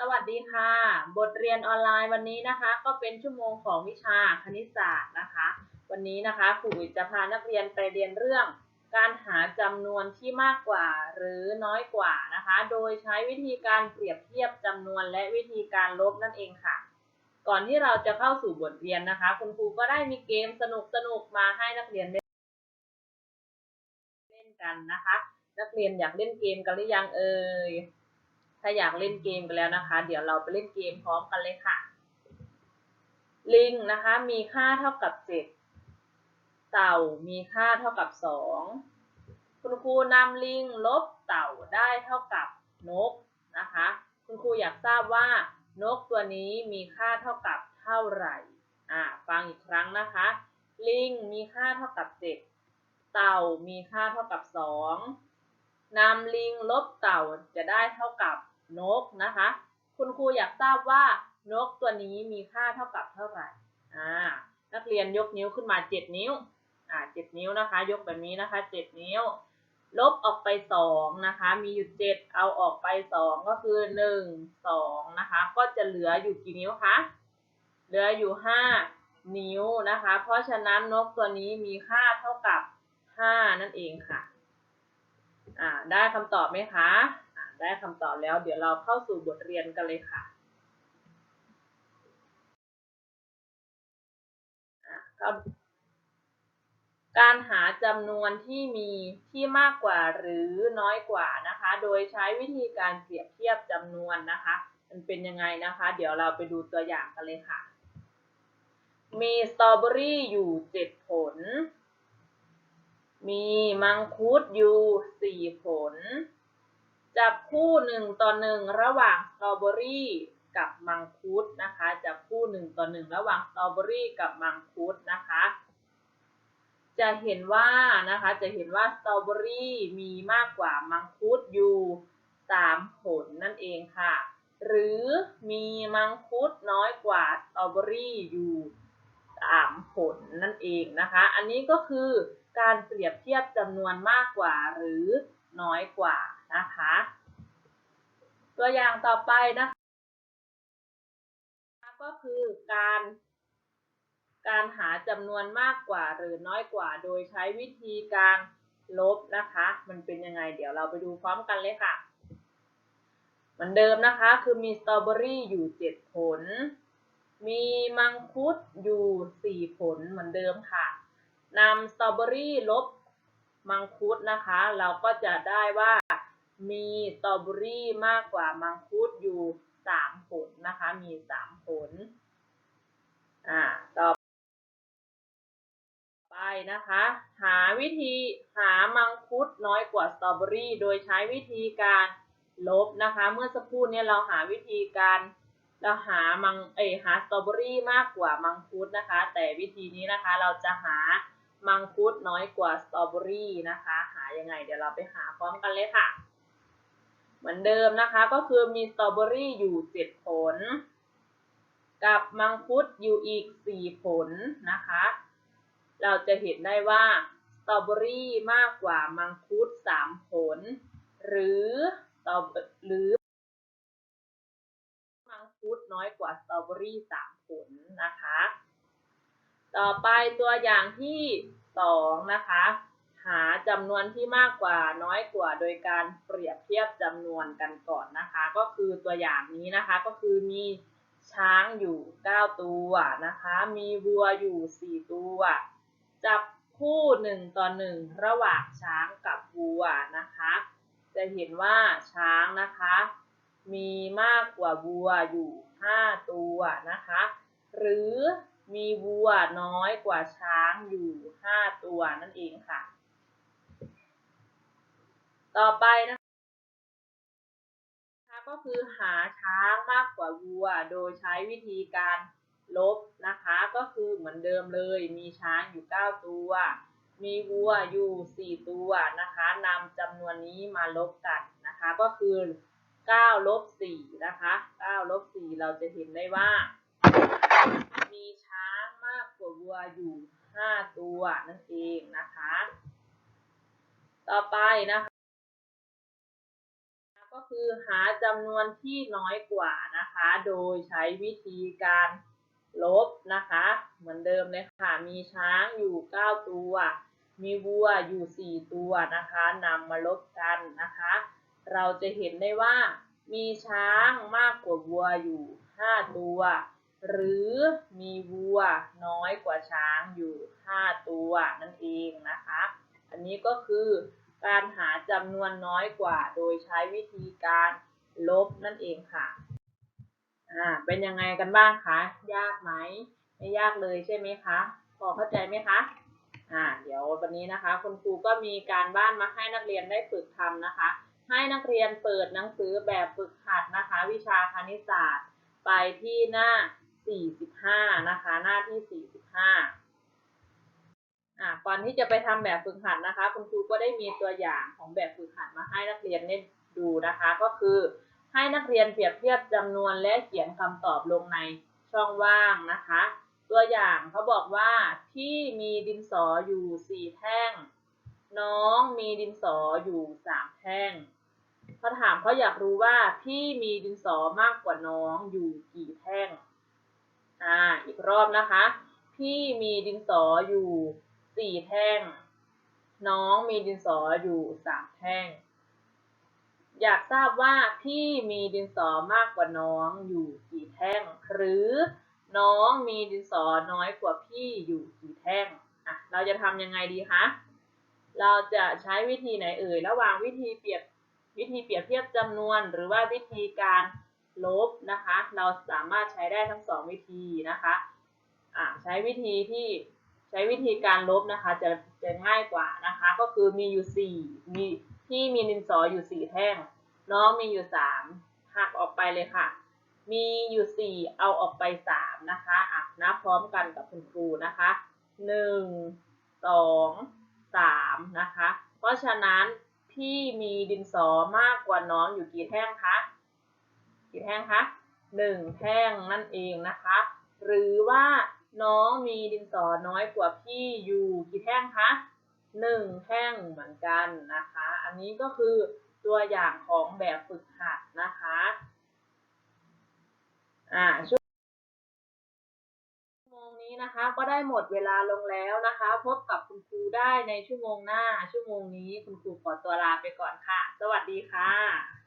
สวัสดีค่ะ บทเรียนออนไลน์วันนี้นะคะ ก็เป็นชั่วโมงของวิชาคณิตศาสตร์นะคะ วันนี้นะคะครูอุ๋ยจะพานักเรียนไปเรียนเรื่อง การหาจำนวนที่มากกว่าหรือน้อยกว่านะคะ โดยใช้วิธีการเปรียบเทียบจำนวนและวิธีการลบนั่นเองค่ะ ก่อนที่เราจะเข้าสู่บทเรียนนะคะ คุณครูก็ได้มีเกมสนุกๆมาให้นักเรียนเล่นกันนะคะ นักเรียนอยากเล่นเกมกันหรือยังเอ่ย ถ้าอยากเล่นเกมกันแล้วนะคะ เดี๋ยวเราไปเล่นเกมพร้อมกันเลยค่ะ ลิงนะคะมีค่าเท่ากับเจ็ดเต่ามีค่าเท่ากับสองคุณครูนำลิงลบเต่าได้เท่ากับนกนะคะ คุณครูอยากทราบว่านกตัวนี้มีค่าเท่ากับเท่าไหร่ อ่า ฟังอีกครั้งนะคะ ลิงมีค่าเท่ากับเจ็ดเต่ามีค่าเท่ากับสองนำลิงลบเต่าจะได้เท่ากับ นกนะคะ คุณครูอยากทราบว่านกตัวนี้มีค่าเท่ากับเท่าไหร่อ่านักเรียนยกนิ้วขึ้นมาเจ็ดนิ้วอ่าเจ็ดนิ้วนะคะ ยกแบบนี้นะคะเจ็ดนิ้ว ลบออกไปสองนะคะ มีอยู่เจ็ดเอาออกไปสองก็คือหนึ่งสองนะคะ ก็จะเหลืออยู่กี่นิ้วคะ เหลืออยู่ห้านิ้วนะคะ เพราะฉะนั้นนกตัวนี้มีค่าเท่ากับห้านั่นเองค่ะ อ่า ได้คำตอบไหมคะ ได้คำตอบแล้ว เดี๋ยวเราเข้าสู่บทเรียนกันเลยค่ะอ่าก็การหาจำนวนที่มีที่มากกว่าหรือน้อยกว่านะคะ โดยใช้วิธีการเปรียบเทียบจำนวนนะคะ มันเป็นยังไงนะคะ เดี๋ยวเราไปดูตัวอย่างกันเลยค่ะ มีสตรอเบอรี่อยู่เจ็ดผล มีมังคุดอยู่สี่ผล จับคู่หนึ่งต่อหนึ่งระหว่างสตรอเบอรี่กับมังคุดนะคะจับคู่หนึ่งต่อหนึ่งระหว่างสตรอเบอรี่กับมังคุดนะคะ จะเห็นว่านะคะจะเห็นว่าสตรอเบอรี่มีมากกว่ามังคุดอยู่สามผลนั่นเองค่ะ หรือมีมังคุดน้อยกว่าสตรอเบอรี่อยู่สามผลนั่นเองนะคะ อันนี้ก็คือการเปรียบเทียบจำนวนมากกว่าหรือน้อยกว่านะคะ ตัวอย่างต่อไปนะคะ ก็คือการการหาจำนวนมากกว่าหรือน้อยกว่า โดยใช้วิธีการลบนะคะ มันเป็นยังไง เดี๋ยวเราไปดูพร้อมกันเลยค่ะ เหมือนเดิมนะคะ คือมีสตรอเบอรี่อยู่เจ็ดผล มีมังคุดอยู่สี่ผลเหมือนเดิมค่ะนำสตรอเบอรี่ลบมังคุดนะคะ เราก็จะได้ว่า มีสตรอเบอรี่มากกว่ามังคุดอยู่สามผลนะคะ มีสามผล อ่า ต่อไปนะคะ หาวิธีหามังคุดน้อยกว่าสตรอเบอรี่ โดยใช้วิธีการลบนะคะ เมื่อสักครู่เนี้เราหาวิธีการเราหามังเอหาสตรอเบอรี่มากกว่ามังคุดนะคะ แต่วิธีนี้นะคะเราจะหามังคุดน้อยกว่าสตรอเบอรี่นะคะ หายังไง เดี๋ยวเราไปหาพร้อมกันเลยค่ะ เหมือนเดิมนะคะ ก็คือมีสตรอเบอรี่อยู่เจ็ดผล กับมังคุดอยู่อีกสี่ผลนะคะ เราจะเห็นได้ว่าสตรอเบอรี่มากกว่ามังคุดสามผล หรือตอเบอหรือมังคุดน้อยกว่าสตรอเบอรี่สามผลนะคะ ต่อไปตัวอย่างที่สองนะคะ หาจำนวนที่มากกว่าน้อยกว่า โดยการเปรียบเทียบจำนวนกันก่อนนะคะ ก็คือตัวอย่างนี้นะคะก็คือมีช้างอยู่เก้าตัวนะคะ มีวัวอยู่สี่ตัว จับคู่หนึ่งต่อหนึ่งระหว่างช้างกับวัวนะคะ จะเห็นว่าช้างนะคะ มีมากกว่าวัวอยู่ห้าตัวนะคะ หรือมีวัวน้อยกว่าช้างอยู่ห้าตัวนั่นเองค่ะ ต่อไปนะคะก็คือหาช้างมากกว่าวัว โดยใช้วิธีการลบนะคะ ก็คือเหมือนเดิมเลย มีช้างอยู่เก้าตัว มีวัวอยู่สี่ตัวนะคะนำจำนวนนี้มาลบกันนะคะ ก็คือเก้าลบสี่นะคะเก้าลบสี่เราจะเห็นได้ว่า มีช้างมากกว่าวัวอยู่ห้าตัวนั่นเองนะคะ ต่อไปนะคะ ก็คือหาจำนวนที่น้อยกว่านะคะ โดยใช้วิธีการลบนะคะ เหมือนเดิมเลยค่ะ มีช้างอยู่ 9 ตัว มีวัวอยู่ 4 ตัวนะคะนำมาลบกันนะคะ เราจะเห็นได้ว่ามีช้างมากกว่าวัวอยู่ 5 ตัว หรือมีวัวน้อยกว่าช้างอยู่ 5 ตัวนั่นเองนะคะ อันนี้ก็คือ การหาจำนวนน้อยกว่า โดยใช้วิธีการลบนั่นเองค่ะ อ่า เป็นยังไงกันบ้างคะ ยากไหม ไม่ยากเลยใช่ไหมคะ พอเข้าใจไหมคะ อ่า เดี๋ยววันนี้นะคะ คุณครูก็มีการบ้านมาให้นักเรียนได้ฝึกทำนะคะ ให้นักเรียนเปิดหนังสือแบบฝึกหัดนะคะ วิชาคณิตศาสตร์ ไปที่หน้า 45 นะคะ หน้าที่ 45 อ่าก่อนที่จะไปทำแบบฝึกหัดนะคะ คุณครูก็ได้มีตัวอย่างของแบบฝึกหัดมาให้นักเรียนได้ดูนะคะ ก็คือให้นักเรียนเปรียบเทียบจำนวนและเขียนคำตอบลงในช่องว่างนะคะ ตัวอย่างเขาบอกว่าพี่มีดินสออยู่4แท่ง น้องมีดินสออยู่3แท่งเขาถามเขาอยากรู้ว่าพี่มีดินสอมากกว่าน้องอยู่กี่แท่งอ่าอีกรอบนะคะ พี่มีดินสออยู่ สี่แท่ง น้องมีดินสออยู่สามแท่ง อยากทราบว่าพี่มีดินสอมากกว่าน้องอยู่กี่แท่ง หรือน้องมีดินสอน้อยกว่าพี่อยู่กี่แท่งอะเราจะทำยังไงดีคะ เราจะใช้วิธีไหนเอ่ย ระหว่างวิธีเปรียบวิธีเปรียบเทียบจำนวน หรือว่าวิธีการลบนะคะ เราสามารถใช้ได้ทั้งสองวิธีนะคะอ่าใช้วิธีที่ ช้วิธีการลบนะคะจะจะง่ายกว่านะคะ ก็คือมีอยู่สี่มีที่มีดินสออยู่สี่แท่ง น้องมีอยู่สามหักออกไปเลยค่ะ มีอยู่สี่เอาออกไปสามนะคะอะนับพร้อมกันกับคุณครูนะคะหนึ่งสองสามนะคะ เพราะฉะนั้นพี่มีดินสอมากกว่าน้องอยู่กี่แท่งคะ กี่แท่งคะหนึ่งแท่งนั่นเองนะคะ หรือว่า น้องมีดินสอน้อยกว่าพี่อยู่กี่แท่งคะหนึ่งแท่งเหมือนกันนะคะ อันนี้ก็คือตัวอย่างของแบบฝึกหัดนะคะ อ่าชั่วโมงนี้นะคะ ก็ได้หมดเวลาลงแล้วนะคะ พบกับคุณครูได้ในชั่วโมงหน้า ชั่วโมงนี้คุณครูขอตัวลาไปก่อนค่ะ สวัสดีค่ะ